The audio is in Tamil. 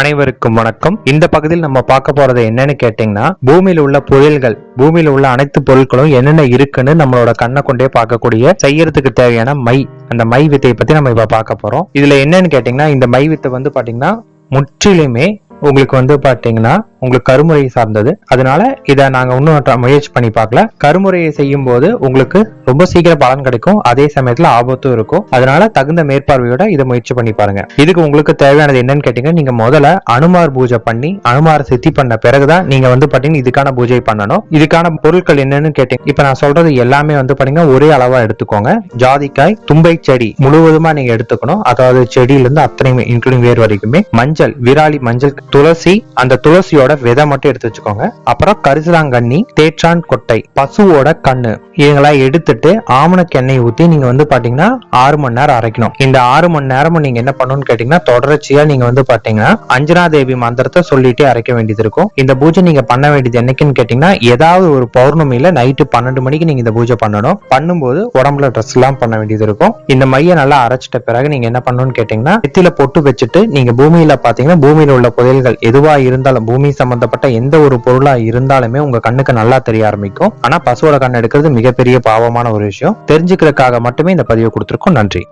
அனைவருக்கும் வணக்கம். இந்த பகுதியில் நம்ம பார்க்க போறது என்னன்னு கேட்டீங்கன்னா பூமியில் உள்ள புயல்கள் பூமியில் உள்ள அனைத்து பொருட்களும் என்னென்ன இருக்குன்னு நம்மளோட கண்ணை கொண்டே பார்க்கக்கூடிய செய்யறதுக்கு தேவையான மை அந்த மை வித்தையை பத்தி நம்ம இப்ப பார்க்க போறோம். இதுல என்னன்னு கேட்டீங்கன்னா இந்த மை வித்தை வந்து பாத்தீங்கன்னா முற்றிலுமே உங்களுக்கு வந்து பாத்தீங்கன்னா உங்களுக்கு கருமுறை சார்ந்தது. அதனால இதை நாங்க இன்னும் முயற்சி பண்ணி பார்க்கல. கருமுறையை செய்யும் போது உங்களுக்கு ரொம்ப சீக்கிரம் பலன் கிடைக்கும். அதே சமயத்துல ஆபத்தும் இருக்கும். அதனால தகுந்த மேற்பார்வையோட இதை முயற்சி பண்ணி பாருங்க. இதுக்கு உங்களுக்கு தேவையானது என்னன்னு கேட்டீங்கன்னா நீங்க முதல்ல அனுமார் பூஜை பண்ணி அனுமார் சித்தி பண்ண பிறகுதான் நீங்க வந்து பாத்தீங்கன்னா இதுக்கான பூஜை பண்ணணும். இதுக்கான பொருட்கள் என்னன்னு கேட்டீங்க இப்ப நான் சொல்றது எல்லாமே வந்து பாத்தீங்கன்னா ஒரே அளவா எடுத்துக்கோங்க. ஜாதிக்காய் தும்பை செடி முழுவதுமா நீங்க எடுத்துக்கணும். அதாவது செடியில இருந்து அத்தனையுமே இன்க்ளூடிங் வேர் வரைக்குமே மஞ்சள் விராலி மஞ்சள் துளசி அந்த துளசியோட விதை மட்டும் எடுத்து வச்சுக்கோங்க. அப்புறம் கரிசலாங்கண்ணி தேற்றான் கொட்டை பசுவோட கண்ணு. இவங்களாம் எடுத்துட்டு ஆமணக்கு எண்ணெய் ஊத்தி நீங்க வந்து பாத்தீங்கன்னா ஆறு மணி நேரம் அரைக்கணும். இந்த ஆறு மணி நேரமும் நீங்க என்ன பண்ணணும்னு கேட்டீங்கன்னா தொடர்ச்சியா நீங்க வந்து பாத்தீங்கன்னா அஞ்சனா தேவி மந்திரத்தை சொல்லிட்டே அரைக்க வேண்டியது இருக்கும். இந்த பூஜை நீங்க பண்ண வேண்டியது என்னைக்குன்னு கேட்டீங்கன்னா ஏதாவது ஒரு பௌர்ணமியில நைட்டு பன்னெண்டு மணிக்கு நீங்க இந்த பூஜை பண்ணணும். பண்ணும்போது உடம்புல ட்ரெஸ் எல்லாம் பண்ண வேண்டியது இருக்கும். இந்த மைய நல்லா அரைச்சிட்ட பிறகு நீங்க என்ன பண்ணணும்னு கேட்டீங்கன்னா நெத்தியில பொட்டு வச்சுட்டு நீங்க பூமியில பாத்தீங்கன்னா பூமியில உள்ள புதையல்கள் எதுவா இருந்தாலும் பூமி சம்பந்தப்பட்ட எந்த ஒரு பொருளா இருந்தாலுமே உங்க கண்ணுக்கு நல்லா தெரிய ஆரம்பிக்கும். ஆனா பசுவோட கண் எடுக்கிறது மிகப்பெரிய பாவமான ஒரு விஷயம். தெரிஞ்சுக்கிறதுக்காக மட்டுமே இந்த பதிவை கொடுத்துருக்கோம். நன்றி.